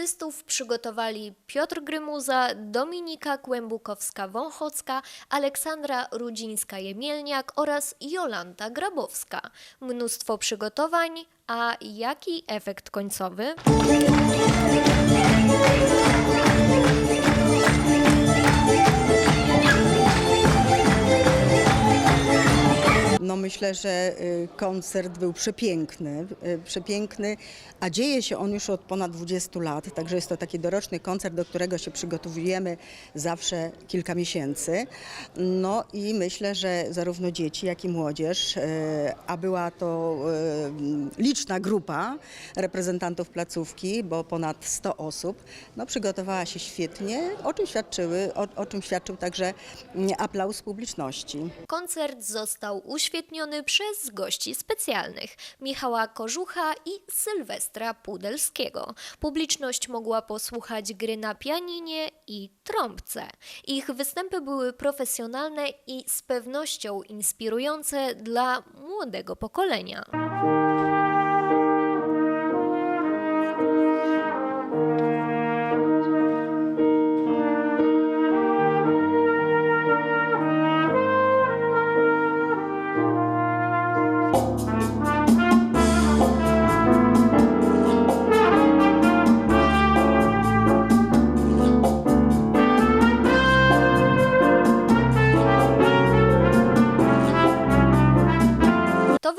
artystów przygotowali Piotr Grymuza, Dominika Kłębukowska-Wąchocka, Aleksandra Rudzińska-Jemielniak oraz Jolanta Grabowska. Mnóstwo przygotowań, a jaki efekt końcowy? Myślę, że y, koncert był przepiękny, y, przepiękny, a dzieje się on już od ponad 20 lat, także jest to taki doroczny koncert, do którego się przygotowujemy zawsze kilka miesięcy. No i myślę, że zarówno dzieci, jak i młodzież, y, a była to liczna grupa reprezentantów placówki, bo ponad 100 osób, no przygotowała się świetnie, o czym świadczyły, o, o czym świadczył także mm, aplauz publiczności. Koncert został uświetniony przez gości specjalnych Michała Kożucha i Sylwestra Pudelskiego. Publiczność mogła posłuchać gry na pianinie i trąbce. Ich występy były profesjonalne i z pewnością inspirujące dla młodego pokolenia.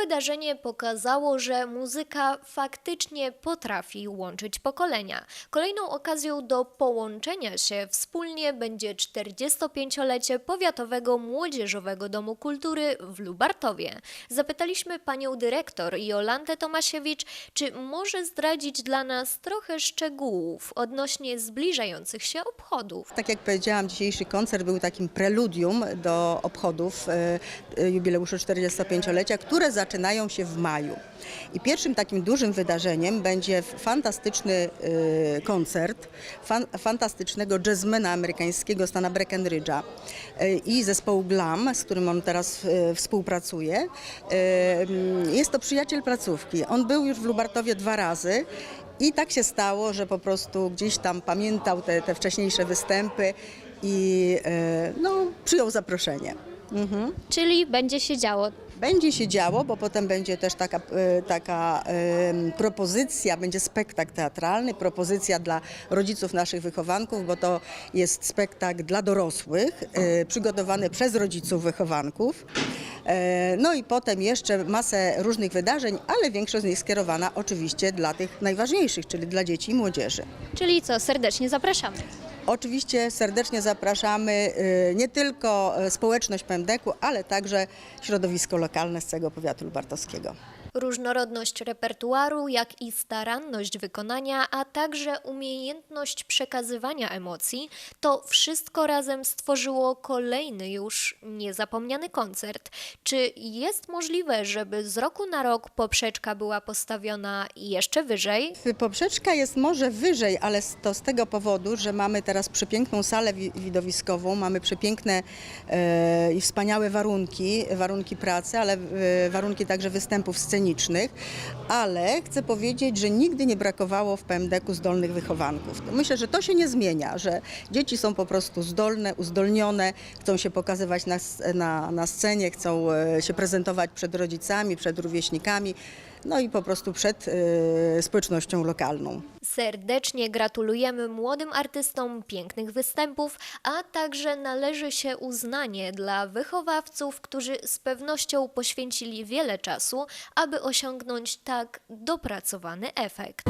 Wydarzenie pokazało, że muzyka faktycznie potrafi łączyć pokolenia. Kolejną okazją do połączenia się wspólnie będzie 45-lecie Powiatowego Młodzieżowego Domu Kultury w Lubartowie. Zapytaliśmy panią dyrektor Jolantę Tomasiewicz, czy może zdradzić dla nas trochę szczegółów odnośnie zbliżających się obchodów. Tak jak powiedziałam, dzisiejszy koncert był takim preludium do obchodów e, e, jubileuszu 45-lecia, które zaczynają się w maju. I pierwszym takim dużym wydarzeniem będzie fantastyczny e, koncert fan, fantastycznego jazzmena amerykańskiego Stana Breckenridge'a e, i zespołu Glam, z którym on teraz e, współpracuje. Jest to przyjaciel placówki. On był już w Lubartowie dwa razy i tak się stało, że po prostu gdzieś tam pamiętał te, te wcześniejsze występy i no, przyjął zaproszenie. Mhm. Czyli będzie się działo. Będzie się działo, bo potem będzie też taka, e, taka propozycja, będzie spektakl teatralny, propozycja dla rodziców naszych wychowanków, bo to jest spektakl dla dorosłych, e, przygotowany przez rodziców wychowanków. E, No i potem jeszcze masę różnych wydarzeń, ale większość z nich skierowana oczywiście dla tych najważniejszych, czyli dla dzieci i młodzieży. Czyli co, serdecznie zapraszamy. Oczywiście serdecznie zapraszamy y, nie tylko y, społeczność Pędeku, ale także środowisko lokalne z całego powiatu lubartowskiego. Różnorodność repertuaru, jak i staranność wykonania, a także umiejętność przekazywania emocji, to wszystko razem stworzyło kolejny już niezapomniany koncert. Czy jest możliwe, żeby z roku na rok poprzeczka była postawiona jeszcze wyżej? Poprzeczka jest może wyżej, ale to z tego powodu, że mamy teraz przepiękną salę wi- widowiskową, mamy przepiękne e, i wspaniałe warunki, warunki pracy, ale e, warunki także występów scenicznych, ale chcę powiedzieć, że nigdy nie brakowało w PMDK-u zdolnych wychowanków. Myślę, że to się nie zmienia, że dzieci są po prostu zdolne, uzdolnione, chcą się pokazywać na, na, na scenie, chcą e, się prezentować przed rodzicami, przed rówieśnikami, no i po prostu przed e, społecznością lokalną. Serdecznie gratulujemy młodym artystom pięknych występów, a także należy się uznanie dla wychowawców, którzy z pewnością poświęcili wiele czasu, aby osiągnąć tak dopracowany efekt.